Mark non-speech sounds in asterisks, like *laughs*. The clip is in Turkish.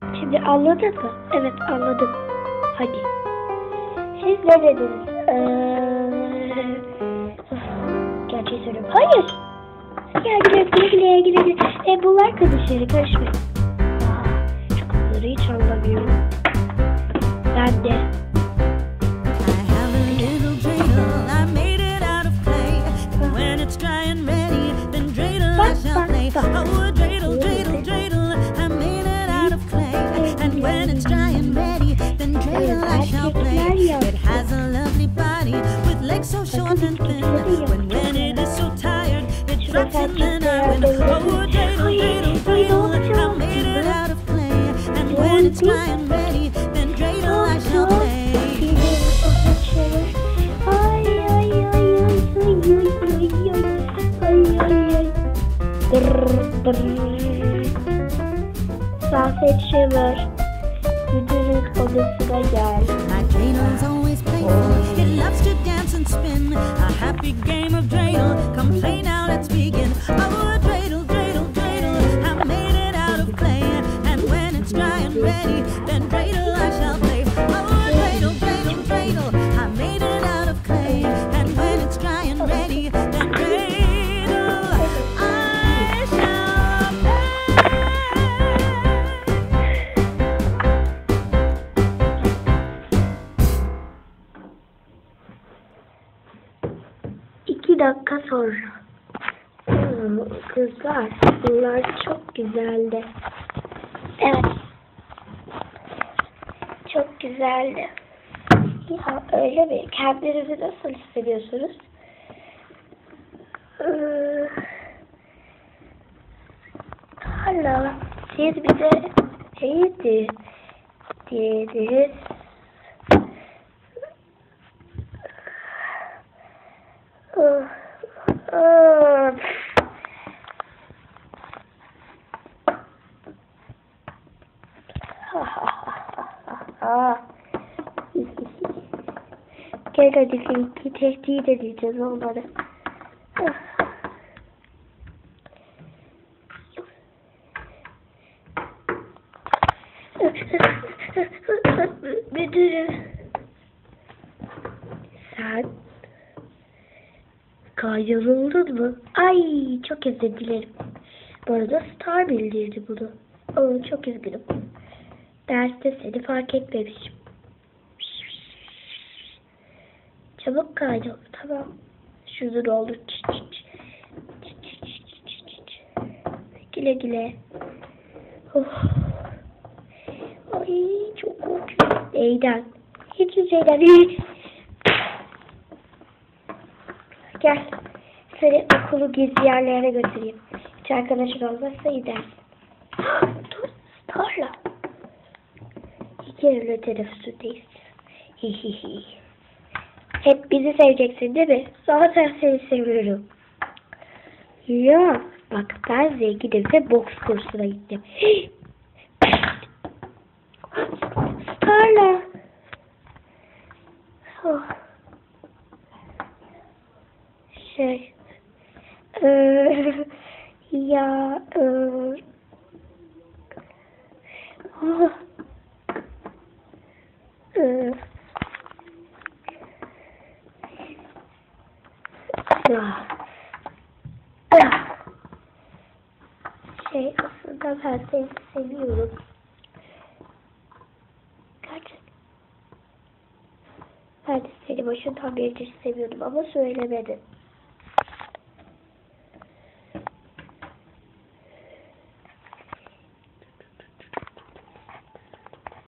Şimdi anladın mı? Evet anladım. Hadi. Siz ne dediniz? Ee, gerçeği söylüyorum. Hayır. Güle güle güle güle. E bunlar kardeşleri karışmayın. Aa, şu kızları hiç anlamıyorum. Ben de. I have a It has a lovely body with legs so short and thin. When when it is so tired, it drops and then I. Oh, dreidel, dreidel, dreidel, I made it out of clay. And when it's my shall play. Sausage shiver. You didn't call this guy. Dakika sonra. Hmm, Kızlar bunlar çok güzeldi. Evet. Çok güzeldi. Ya öyle mi? Kendinizi nasıl hissediyorsunuz? Ee, Hala siz bir de neydi Gel hadi Finki tehdit edeceğiz onları. Kaydırıldın mı? Ay çok özür dilerim. Bu arada Star bildirdi bunu. Oo, çok üzgünüm. Derste seni fark etmemişim. Çabuk kaydol. Tamam. Şurada ne olur. Güle güle. Oh. Ay çok korkuyorum. Neyden? Hiçbir şeyden değil. Gel. Seni okulu gizli yerlere götüreyim. Hiç arkadaşın olmazsa gidersin. *gasps* Dur. Starla. İki kere teneffüsündeyiz. Hihihi. Hep bizi seveceksin değil mi? Zaten seni seviyorum. Ya bak ben zenginim ve boks kursuna gittim. *gasps* Starla. Oh. Şey. Eee *laughs* ya eee oh. Şey aslında ben seni seviyorum. Ben de seni başından beri seviyordum ama söylemedim.